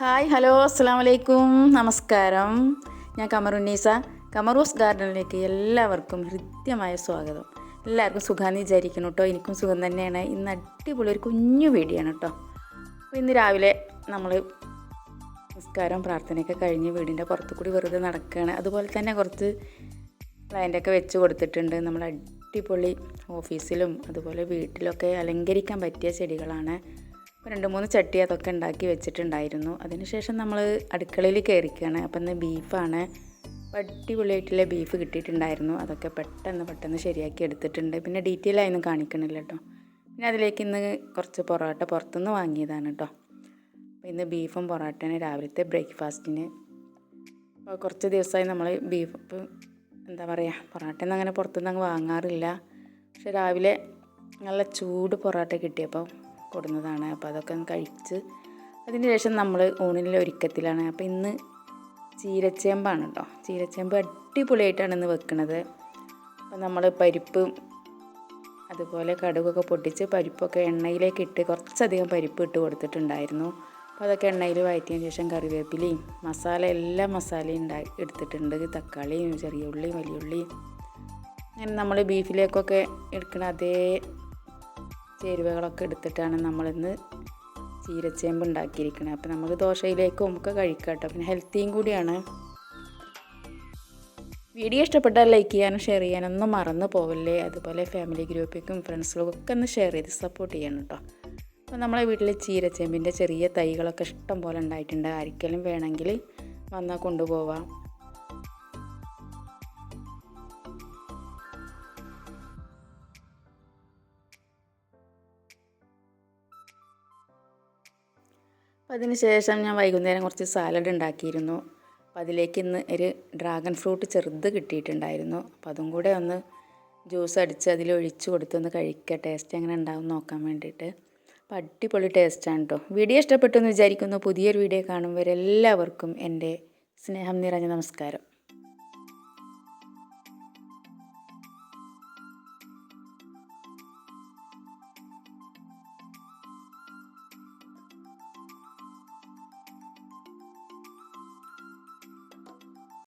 Hi hello അസ്സാം വലൈക്കും നമസ്കാരം. ഞാൻ കമറുന്നീസ കമറൂസ് ഗാർഡനിലേക്ക് എല്ലാവർക്കും ഹൃദ്യമായ സ്വാഗതം. എല്ലാവർക്കും സുഖാന്ന് വിചാരിക്കണം കേട്ടോ എനിക്കും സുഖം തന്നെയാണ്. ഇന്ന് അടിപൊളി ഒരു കുഞ്ഞു വീടിയാണ് കേട്ടോ അപ്പോൾ ഇന്ന് രാവിലെ നമ്മൾ നമസ്കാരം പ്രാർത്ഥനയൊക്കെ കഴിഞ്ഞ് വീടിന്റെ പുറത്തു കൂടി വെറുതെ നടക്കുകയാണ് അതുപോലെ തന്നെ കുറച്ച് പ്ലാന്റൊക്കെ വെച്ച് കൊടുത്തിട്ടുണ്ട്. നമ്മൾ അടിപൊളി ഓഫീസിലും അതുപോലെ വീട്ടിലൊക്കെ അലങ്കരിക്കാൻ പറ്റിയ ചെടികളാണ്. രണ്ട് മൂന്ന് ചട്ടി അതൊക്കെ ഉണ്ടാക്കി വെച്ചിട്ടുണ്ടായിരുന്നു. അതിനുശേഷം നമ്മൾ അടുക്കളയിൽ കയറിക്കുകയാണ് അപ്പം ഇന്ന് ബീഫാണ്. അടിപൊളിയായിട്ടുള്ള ബീഫ് കിട്ടിയിട്ടുണ്ടായിരുന്നു. അതൊക്കെ പെട്ടെന്ന് പെട്ടെന്ന് ശരിയാക്കി എടുത്തിട്ടുണ്ട്. പിന്നെ ഡീറ്റെയിൽ ആയൊന്നും കാണിക്കണില്ല കേട്ടോ. പിന്നെ അതിലേക്ക് ഇന്ന് കുറച്ച് പൊറോട്ട പുറത്തുനിന്ന് വാങ്ങിയതാണ് കേട്ടോ. അപ്പോൾ ഇന്ന് ബീഫും പൊറോട്ടയാണ് രാവിലത്തെ ബ്രേക്ക്ഫാസ്റ്റിന്. അപ്പോൾ കുറച്ച് ദിവസമായി നമ്മൾ ബീഫ് എന്താ പറയുക പൊറോട്ടയൊന്നും അങ്ങനെ പുറത്തുനിന്ന് അങ്ങ് വാങ്ങാറില്ല. പക്ഷെ രാവിലെ നല്ല ചൂട് പൊറോട്ട കിട്ടിയപ്പോൾ കൊടുന്നതാണ്. അപ്പോൾ അതൊക്കെ ഒന്ന് കഴിച്ച് അതിന് ശേഷം നമ്മൾ ഊണിന്റെ ഒരുക്കത്തിലാണ്. അപ്പോൾ ഇന്ന് ചീരച്ചേമ്പാണ് കേട്ടോ ചീരച്ചേമ്പ് അടിപൊളിയായിട്ടാണ് ഇന്ന് വെക്കുന്നത് അപ്പോൾ നമ്മൾ പരിപ്പ് അതുപോലെ കടുകൊക്കെ പൊട്ടിച്ച് പരിപ്പൊക്കെ എണ്ണയിലേക്ക് ഇട്ട് കുറച്ചധികം പരിപ്പ് ഇട്ട് കൊടുത്തിട്ടുണ്ടായിരുന്നു. അപ്പോൾ അതൊക്കെ എണ്ണയിൽ വഴറ്റിയതിന് ശേഷം കറിവേപ്പിലയും മസാല എല്ലാ മസാലയും ഉണ്ടായി എടുത്തിട്ടുണ്ട്. തക്കാളിയും ചെറിയ ഉള്ളിയും വലിയ ഉള്ളിയും. അങ്ങനെ നമ്മൾ ബീഫിലേക്കൊക്കെ എടുക്കണ അതേ ചേരുവകളൊക്കെ എടുത്തിട്ടാണ് നമ്മളിന്ന് ചീരച്ചേമ്പ് ഉണ്ടാക്കിയിരിക്കുന്നത് അപ്പോൾ നമുക്ക് ദോശയിലേക്കും നമുക്ക് കഴിക്കാം കേട്ടോ. പിന്നെ ഹെൽത്തിയും കൂടിയാണ്. വീഡിയോ ഇഷ്ടപ്പെട്ടാൽ ലൈക്ക് ചെയ്യാനും ഷെയർ ചെയ്യാനൊന്നും മറന്നു പോവല്ലേ? അതുപോലെ ഫാമിലി ഗ്രൂപ്പിലേക്കും ഫ്രണ്ട്സിലും ഒക്കെ ഒന്ന് ഷെയർ ചെയ്ത് സപ്പോർട്ട് ചെയ്യണം കേട്ടോ. അപ്പോൾ നമ്മളെ വീട്ടിൽ ചീരച്ചേമ്പിന്റെ ചെറിയ തൈകളൊക്കെ ഇഷ്ടം പോലെ ഉണ്ടായിട്ടുണ്ട്. ആർക്കെങ്കിലും വേണമെങ്കിൽ വന്നാൽ കൊണ്ടുപോവാം. അപ്പോൾ അതിന് ശേഷം ഞാൻ വൈകുന്നേരം കുറച്ച് സാലഡ് ഉണ്ടാക്കിയിരുന്നു. അപ്പോൾ അതിലേക്ക് ഇന്ന് ഒരു ഡ്രാഗൺ ഫ്രൂട്ട് ചെറുത് കിട്ടിയിട്ടുണ്ടായിരുന്നു. അപ്പോൾ അതും കൂടെ ഒന്ന് ജ്യൂസ് അടിച്ച് അതിൽ ഒഴിച്ച് കൊടുത്തൊന്ന് കഴിക്കുക ടേസ്റ്റ് എങ്ങനെ ഉണ്ടാവും നോക്കാൻ വേണ്ടിയിട്ട്. അപ്പോൾ അടിപൊളി ടേസ്റ്റാണ് കേട്ടോ വീഡിയോ ഇഷ്ടപ്പെട്ടു എന്ന് വിചാരിക്കുന്നു. പുതിയൊരു വീഡിയോ കാണുമ്പോൾ എല്ലാവർക്കും എന്റെ സ്നേഹം നിറഞ്ഞ നമസ്കാരം.